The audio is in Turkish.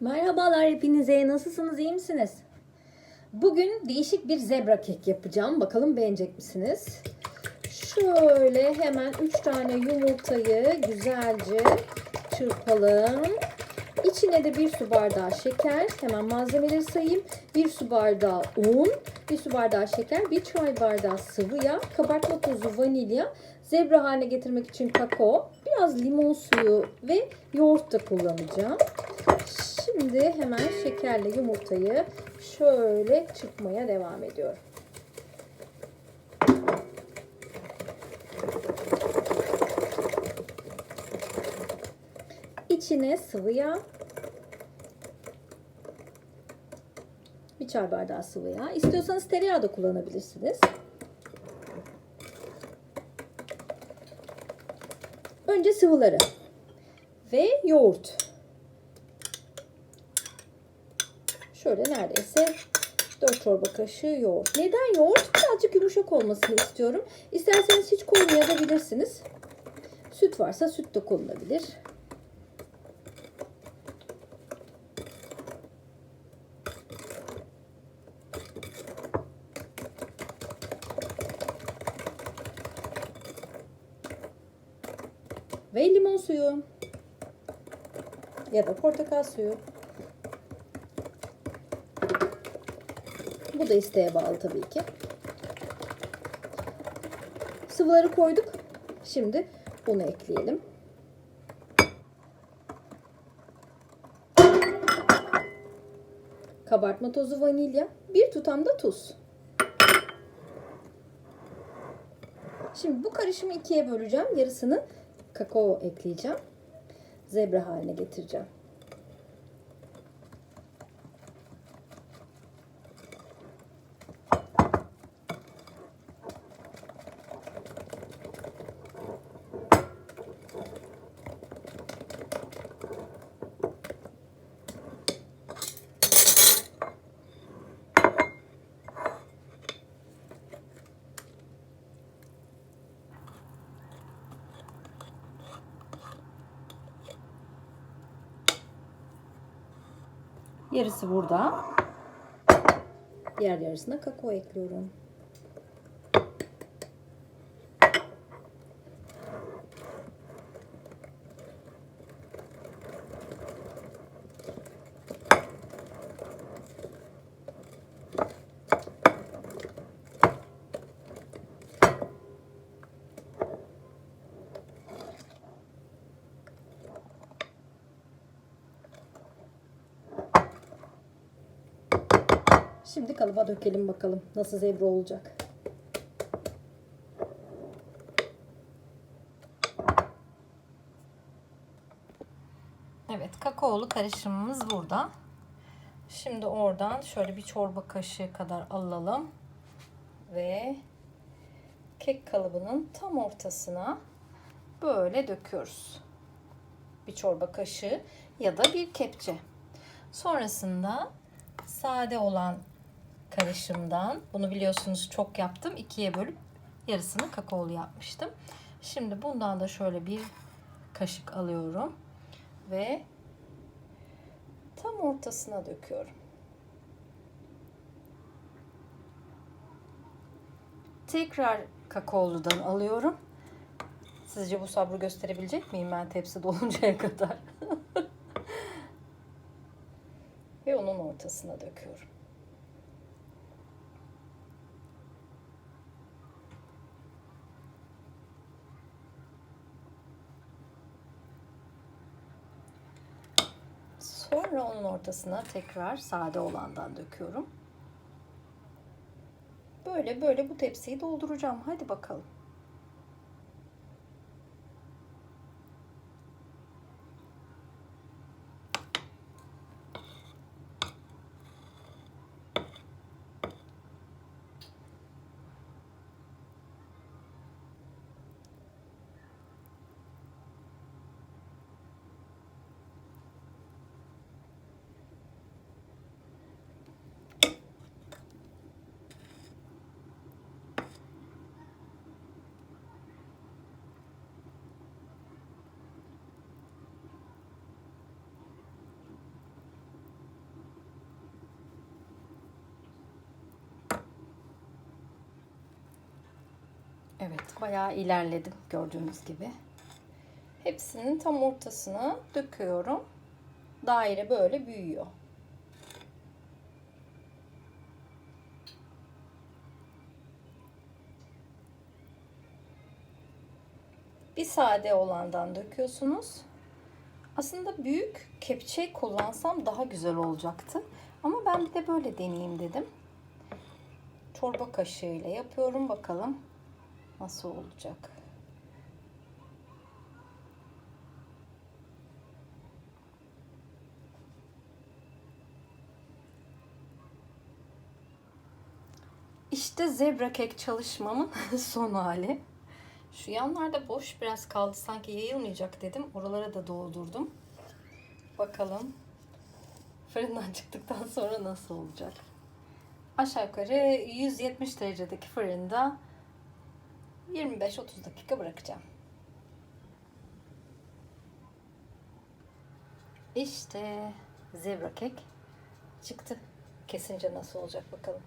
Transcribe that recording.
Merhabalar hepinize. Nasılsınız? iyi misiniz? Bugün değişik bir zebra kek yapacağım. Bakalım beğenecek misiniz? Şöyle hemen 3 tane yumurtayı güzelce çırpalım. İçine de 1 su bardağı şeker. Hemen malzemeleri sayayım. 1 su bardağı un, 1 su bardağı şeker, 1 çay bardağı sıvı yağ, kabartma tozu, vanilya, zebra haline getirmek için kakao, biraz limon suyu ve yoğurt da kullanacağım. Şimdi hemen şekerle yumurtayı şöyle çırpmaya devam ediyorum. İçine sıvı yağ, bir çay bardağı sıvı yağ. İstiyorsanız tereyağı da kullanabilirsiniz. Önce sıvıları ve yoğurt. Şöyle neredeyse 4 çorba kaşığı yoğurt. Neden yoğurt? Birazcık yumuşak olmasını istiyorum. İsterseniz hiç koymayabilirsiniz. Süt varsa süt de konulabilir. Ve limon suyu. Ya da portakal suyu. Bu da isteğe bağlı tabii ki. Sıvıları koyduk. Şimdi bunu ekleyelim. Kabartma tozu vanilya. Bir tutam da tuz. Şimdi bu karışımı ikiye böleceğim. Yarısını kakao ekleyeceğim. Zebra haline getireceğim. Yarısı burada. Diğer yarısına kakao ekliyorum. Şimdi kalıba dökelim bakalım nasıl zebra olacak. Evet kakaolu karışımımız burada. Şimdi oradan şöyle bir çorba kaşığı kadar alalım. Ve kek kalıbının tam ortasına böyle döküyoruz. Bir çorba kaşığı ya da bir kepçe. Sonrasında sade olan karışımdan bunu biliyorsunuz çok yaptım. ikiye bölüp yarısını kakaolu yapmıştım. Şimdi bundan da şöyle bir kaşık alıyorum ve tam ortasına döküyorum. Tekrar kakaoludan alıyorum. Sizce bu sabrı gösterebilecek miyim ben tepsi doluncaya kadar? ve onun ortasına döküyorum. Sonra onun ortasına tekrar sade olandan döküyorum. Böyle böyle bu tepsiyi dolduracağım. Hadi bakalım. Evet, bayağı ilerledim gördüğünüz gibi. Hepsinin tam ortasına döküyorum. Daire böyle büyüyor. Bir sade olandan döküyorsunuz. Aslında büyük kepçe kullansam daha güzel olacaktı. Ama ben bir de böyle deneyeyim dedim. Çorba kaşığıyla yapıyorum. Bakalım nasıl olacak. İşte zebra kek çalışmamın son hali. Şu yanlarda boş biraz kaldı sanki yayılmayacak dedim. Oralara da doldurdum. Bakalım fırından çıktıktan sonra nasıl olacak. Aşağı yukarı 170 derecedeki fırında 25-30 dakika bırakacağım. İşte zebra kek çıktı. Kesince nasıl olacak bakalım.